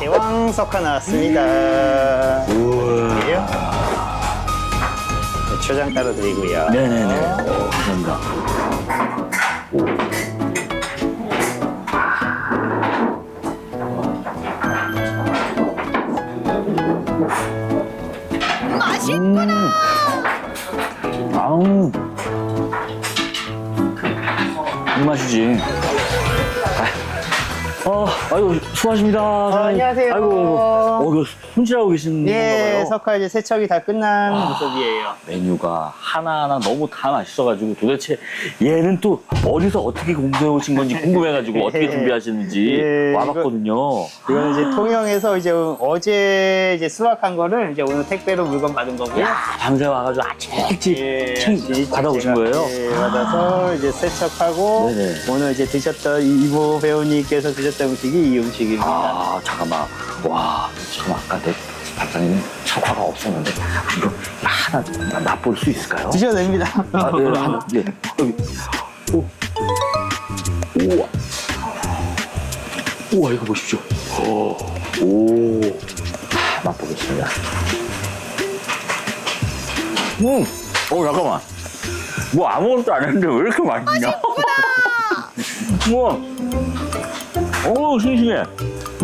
대왕석화 나왔습니다. 네, 초장 따로 드리고요. 네네네. 오, 감사합니다. 맛있구나. 아우. 이 맛이지. 어, 아이고, 수고하십니다. 사장님. 안녕하세요. 아이고, 어, 그 손질하고 계신 예, 건가 봐요. 석화 이제 세척이 다 끝난 모습이에요. 메뉴가 하나하나 너무 다 맛있어가지고 도대체 얘는 또 어디서 어떻게 공부해 오신 건지 궁금해가지고 어떻게 예. 준비하시는지 예, 와봤거든요. 이거는 이제 통영에서 이제 어제 이제 수확한 거를 이제 오늘 택배로 물건 받은 거고요. 야, 밤새 와가지고 아침 일찍 챙- 일찍 받아오신 제가, 거예요? 예, 받아서 이제 세척하고 네네. 오늘 이제 드셨던 이보 배우님께서 드셨던 음식이 이 음식 입니다. 아, 잠깐만. 와, 잠깐 아까 내 밥상에는 사과가 없었는데 이거 하나 좀 맛볼 수 있을까요? 드셔도 됩니다. 아, 네, 한, 네. 여기. 오. 우와. 우와, 이거 보십시오. 오. 오. 아, 맛보겠습니다. 음. 어, 잠깐만. 뭐 아무것도 안 했는데 왜 이렇게 맛있냐? 우와. 오, 싱싱해.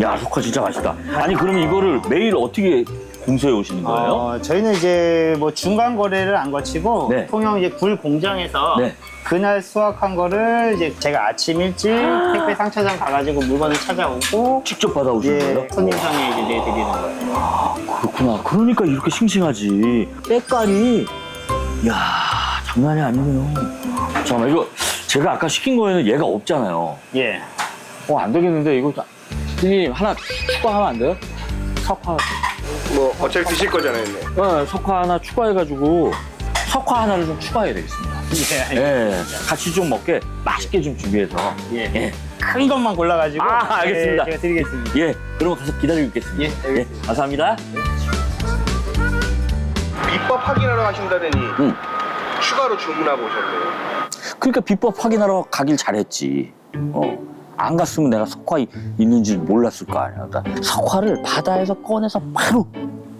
야, 석화 진짜 맛있다. 아니, 그럼 이거를 매일 어떻게 공수해 오시는 거예요? 어, 저희는 이제 뭐 중간 거래를 안 거치고 네. 통영 이제 굴 공장에서 네. 그날 수확한 거를 이제 제가 아침 일찍 택배 상차장 가가지고 물건을 찾아오고 직접 받아오신 예, 거예요? 손님상에 이제 내드리는 거예요. 그렇구나. 그러니까 이렇게 싱싱하지. 때깔이, 야 장난이 아니네요. 잠깐만, 이거 제가 아까 시킨 거에는 얘가 없잖아요. 예. 어, 안 되겠는데, 이거. 선생님, 하나 추가하면 안 돼요? 석화, 뭐 어차피 드실 거잖아요. 네. 네, 석화 하나 추가해가지고, 석화 하나를 좀 추가해야 되겠습니다. 예. 예, 같이 좀 먹게 맛있게 좀 준비해서. 예. 예, 큰 것만 골라가지고 아, 알겠습니다. 예, 제가 드리겠습니다. 예, 그러면 가서 기다리고 있겠습니다. 예, 알겠습니다. 감사합니다. 비법 확인하러 가신다더니 응. 추가로 주문하고 오셨네요. 그러니까 비법 확인하러 가길 잘했지. 어. 안 갔으면 내가 석화 이- 있는지 몰랐을 거 아니야. 그러니까 석화를 바다에서 꺼내서 바로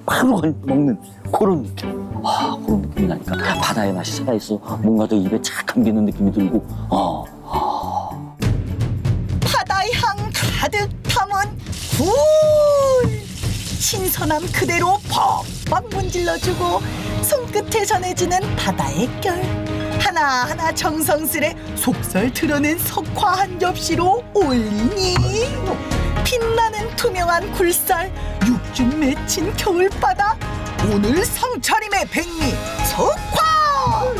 바로 건- 먹는 그런 느낌. 아, 그런 느낌이 나니까 바다의 맛이 살아있어. 뭔가 더 입에 착 감기는 느낌이 들고. 어. 바다의 향 가득 담은 굴 신선함 그대로 퍽퍽 문질러주고 손끝에 전해지는 바다의 결 하나하나 정성스레 속살 드러낸 석화 한 접시로 올리니 빛나는 투명한 굴살 육즙 맺힌 겨울바다 오늘 상차림의 백미 석화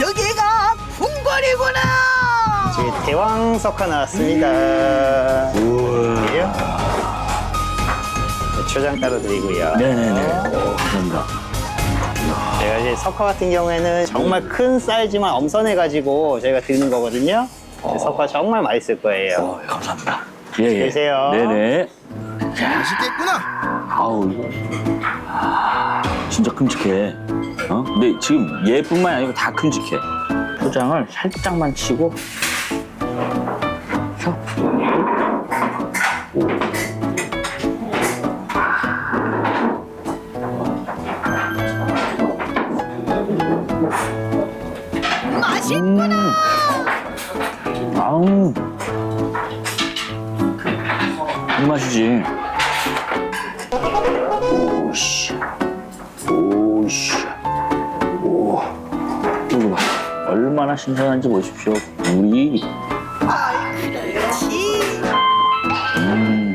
여기가 궁궐이구나 저희 대왕 석화 나왔습니다. 우와. 이게요? 네, 초장 따로 드리고요. 네네네. 오, 감사합니다. 제가 이제 석화 같은 경우에는 정말 큰 사이즈만 엄선해가지고 저희가 드리는 거거든요. 석화 정말 맛있을 거예요. 어, 감사합니다. 예, 예. 드세요. 네네. 맛있겠구나. 아우, 이거. 아, 진짜 큼직해. 어? 근데 지금 얘뿐만 아니고 다 큼직해. 포장을 살짝만 치고. 쳐. 맛있구나. 음. 아우. 이 맛이지. 오씨. 오씨. 오. 이거 봐. 얼마나 신선한지 보십시오. 그렇지. 음.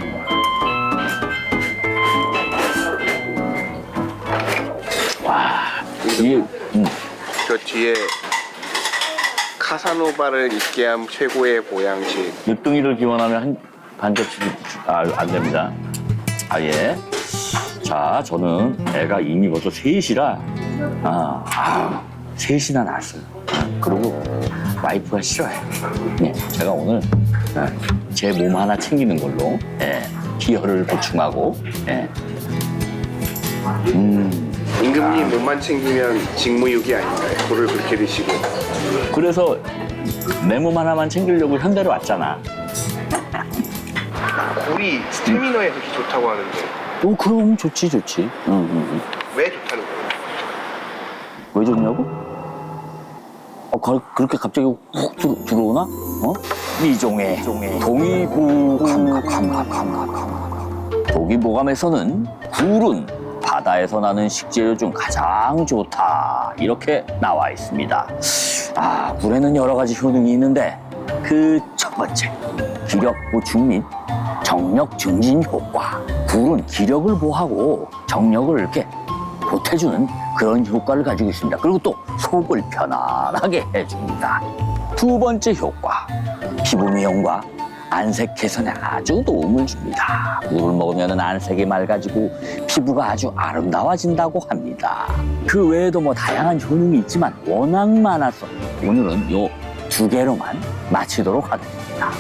와. 이게, 음. 저 뒤에 카사노바를 있게 한 최고의 보양식. 늦둥이를 기원하면 한 반접시 아, 안 됩니다. 아 예. 자, 저는 애가 이미 벌써 셋이라 아, 아 셋이나 낳았어요. 아, 그리고 와이프가 싫어해. 네, 제가 오늘 제 몸 하나 챙기는 걸로 예, 기혈을 보충하고 예. 음, 임금님 몸만 챙기면 직무유기 아닌가요? 굴을 그렇게 드시고. 그래서 내 몸 하나만 챙기려고 현대로 왔잖아. 굴이 스태미너에 그렇게 좋다고 하는데 오, 그럼 좋지, 좋지. 응, 응, 응. 왜 좋다는 거예요? 왜 좋냐고? 어, 거- 그렇게 갑자기 훅 들, 들어오나? 어? 미종의 동의보 감감감감감감 동의보감에서는 굴은 바다에서 나는 식재료 중 가장 좋다 이렇게 나와 있습니다. 아 굴에는 여러 가지 효능이 있는데 그 첫 번째 기력 보충 및 정력 증진 효과. 굴은 기력을 보하고 정력을 이렇게 보태주는 그런 효과를 가지고 있습니다. 그리고 또 속을 편안하게 해줍니다. 두 번째 효과, 피부 미용과 안색 개선에 아주 도움을 줍니다. 물을 먹으면 안색이 맑아지고 피부가 아주 아름다워진다고 합니다. 그 외에도 뭐 다양한 효능이 있지만 워낙 많아서 오늘은 요 두 개로만 마치도록 하겠습니다.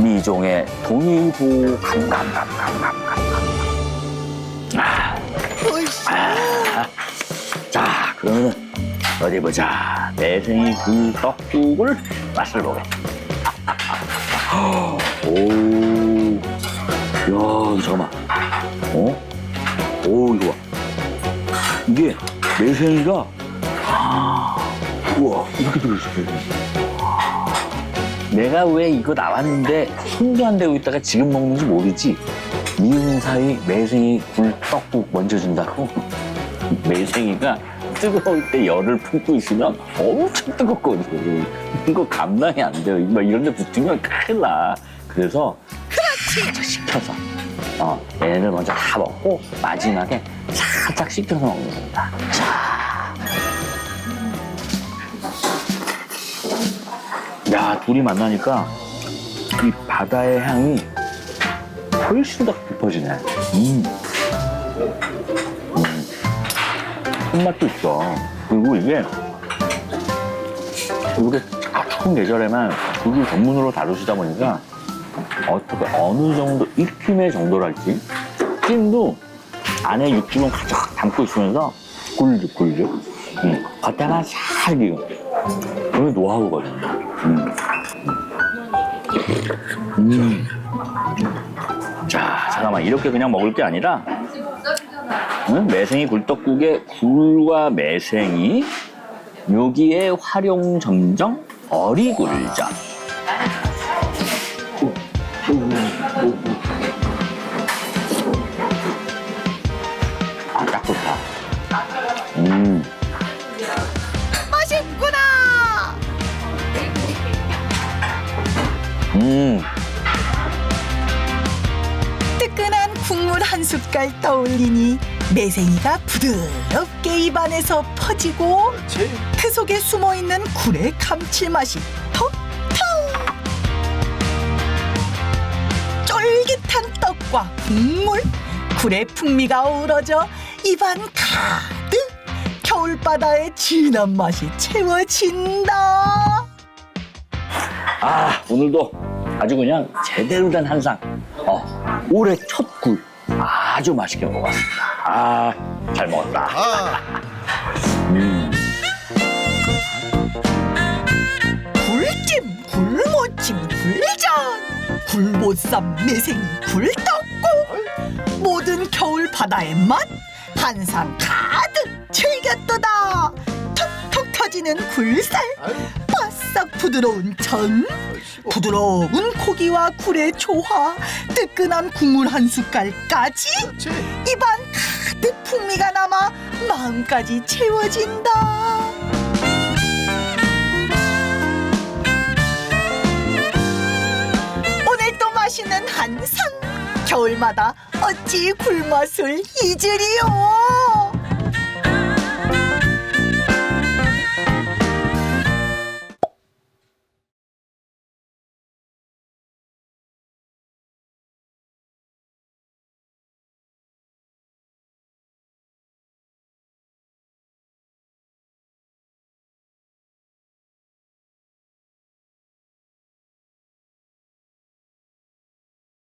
미종의 동의보 감감감감감감. 자, 그러면 어디 보자. 매생이 굴떡국을 맛을 보겠습니다. 오, 야, 잠깐만. 어? 오, 이거 봐. 이게 매생이가, 아, 우와, 이렇게 들어있어요. 내가 왜 이거 나왔는데 손도 안 대고 있다가 지금 먹는지 모르지? 미운 사이 매생이 굴떡국 먼저 준다고? 매생이가 뜨거울 때 열을 품고 있으면 엄청 뜨겁거든. 이거 감당이 안 돼요. 막 이런 데 붙으면 큰일 나. 그래서 살짝 식혀서 어, 얘를 먼저 다 먹고 마지막에 살짝 식혀서 먹는 겁니다. 자. 야, 둘이 만나니까 이 바다의 향이 훨씬 더 깊어지네. 음. 손맛도 있어. 그리고 이게 이렇게 쫙 계절에만 굴을 전문으로 다루시다 보니까 어떻게 어느 정도 익힘의 정도랄지 찜도 안에 육즙은 가득 담고 있으면서 굴죽 굴죽 음, 겉에만 살 익은 그게 노하우거든요. 음. 음. 자 잠깐만 이렇게 그냥 먹을 게 아니라 응? 매생이 굴떡국에 굴과 매생이 여기에 활용 점정 어리굴젓 아딱 좋다 음 맛있구나. 음. 뜨끈한 국물 한 숟갈 떠올리니 매생이가 부드럽게 입안에서 퍼지고 그 속에 숨어 있는 굴의 감칠맛이 톡톡 쫄깃한 떡과 국물 굴의 풍미가 어우러져 입안 가득 겨울바다의 진한 맛이 채워진다. 아 오늘도 아주 그냥 제대로 된 한상. 어 올해 첫 굴. 아주 맛있게 먹었습니다 아 잘 먹었다. 음. 굴찜, 굴모찜, 굴전, 굴보쌈, 매생이, 굴떡국. 모든 겨울 바다의 맛 한상 가득 즐겼도다. 톡톡 터지는 굴살 바싹 부드러운 전 부드러운 고기와 굴의 조화 뜨끈한 국물 한 숟갈까지. 입안 가득 풍미가 남아 마음까지 채워진다. 오늘 또 맛있는 한상. 겨울마다 어찌 굴맛을 잊으리요